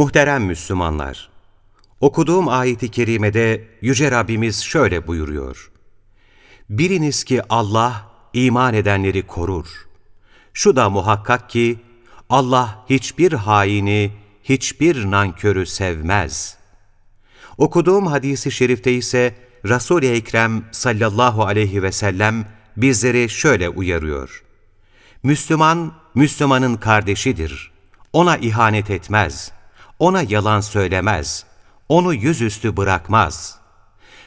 Muhterem Müslümanlar, okuduğum ayeti kerimede Yüce Rabbimiz şöyle buyuruyor. Biliniz ki Allah iman edenleri korur. Şu da muhakkak ki Allah hiçbir haini, hiçbir nankörü sevmez. Okuduğum hadisi şerifte ise Resul-i Ekrem sallallahu aleyhi ve sellem bizleri şöyle uyarıyor. Müslüman, Müslümanın kardeşidir. Ona ihanet etmez. Ona yalan söylemez. Onu yüzüstü bırakmaz.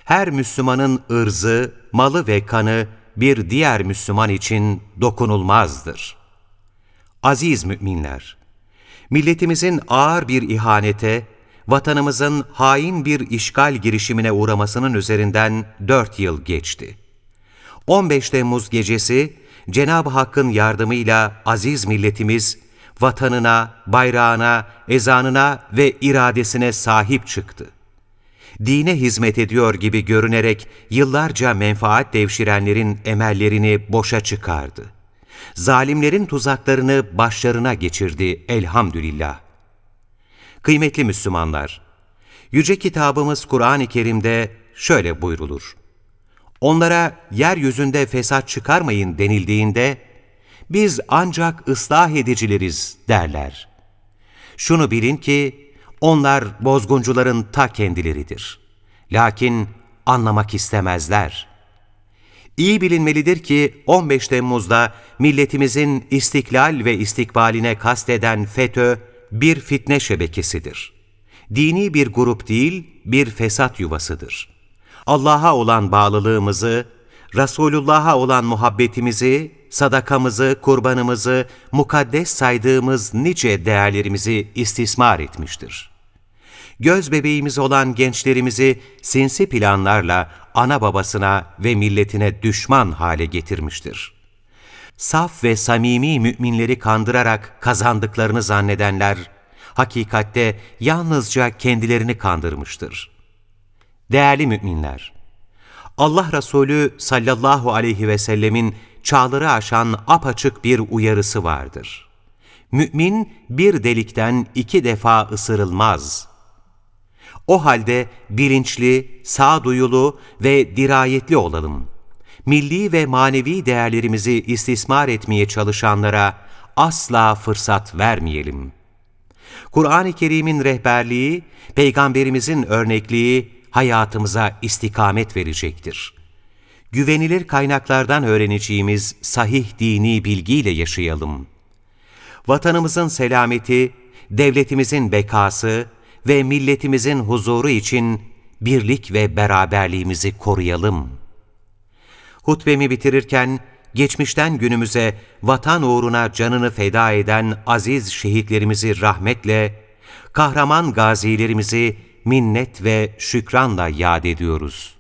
Her Müslümanın ırzı, malı ve kanı bir diğer Müslüman için dokunulmazdır. Aziz müminler, milletimizin ağır bir ihanete, vatanımızın hain bir işgal girişimine uğramasının üzerinden dört yıl geçti. 15 Temmuz gecesi Cenab-ı Hakk'ın yardımıyla aziz milletimiz vatanına, bayrağına, ezanına ve iradesine sahip çıktı. Dine hizmet ediyor gibi görünerek yıllarca menfaat devşirenlerin emellerini boşa çıkardı. Zalimlerin tuzaklarını başlarına geçirdi elhamdülillah. Kıymetli Müslümanlar, Yüce Kitabımız Kur'an-ı Kerim'de şöyle buyrulur. Onlara yeryüzünde fesat çıkarmayın denildiğinde, biz ancak ıslah edicileriz derler. Şunu bilin ki, onlar bozguncuların ta kendileridir. Lakin anlamak istemezler. İyi bilinmelidir ki 15 Temmuz'da milletimizin istiklal ve istikbaline kasteden FETÖ bir fitne şebekesidir. Dini bir grup değil, bir fesat yuvasıdır. Allah'a olan bağlılığımızı, Resulullah'a olan muhabbetimizi, sadakamızı, kurbanımızı, mukaddes saydığımız nice değerlerimizi istismar etmiştir. Göz bebeğimiz olan gençlerimizi sinsi planlarla ana babasına ve milletine düşman hale getirmiştir. Saf ve samimi müminleri kandırarak kazandıklarını zannedenler, hakikatte yalnızca kendilerini kandırmıştır. Değerli müminler, Allah Resulü sallallahu aleyhi ve sellemin çağları aşan apaçık bir uyarısı vardır. Mümin bir delikten iki defa ısırılmaz. O halde bilinçli, sağduyulu ve dirayetli olalım. Milli ve manevi değerlerimizi istismar etmeye çalışanlara asla fırsat vermeyelim. Kur'an-ı Kerim'in rehberliği, Peygamberimizin örnekliği hayatımıza istikamet verecektir. Güvenilir kaynaklardan öğreneceğimiz sahih dini bilgiyle yaşayalım. Vatanımızın selameti, devletimizin bekası ve milletimizin huzuru için birlik ve beraberliğimizi koruyalım. Hutbemi bitirirken, geçmişten günümüze vatan uğruna canını feda eden aziz şehitlerimizi rahmetle, kahraman gazilerimizi minnet ve şükranla yad ediyoruz.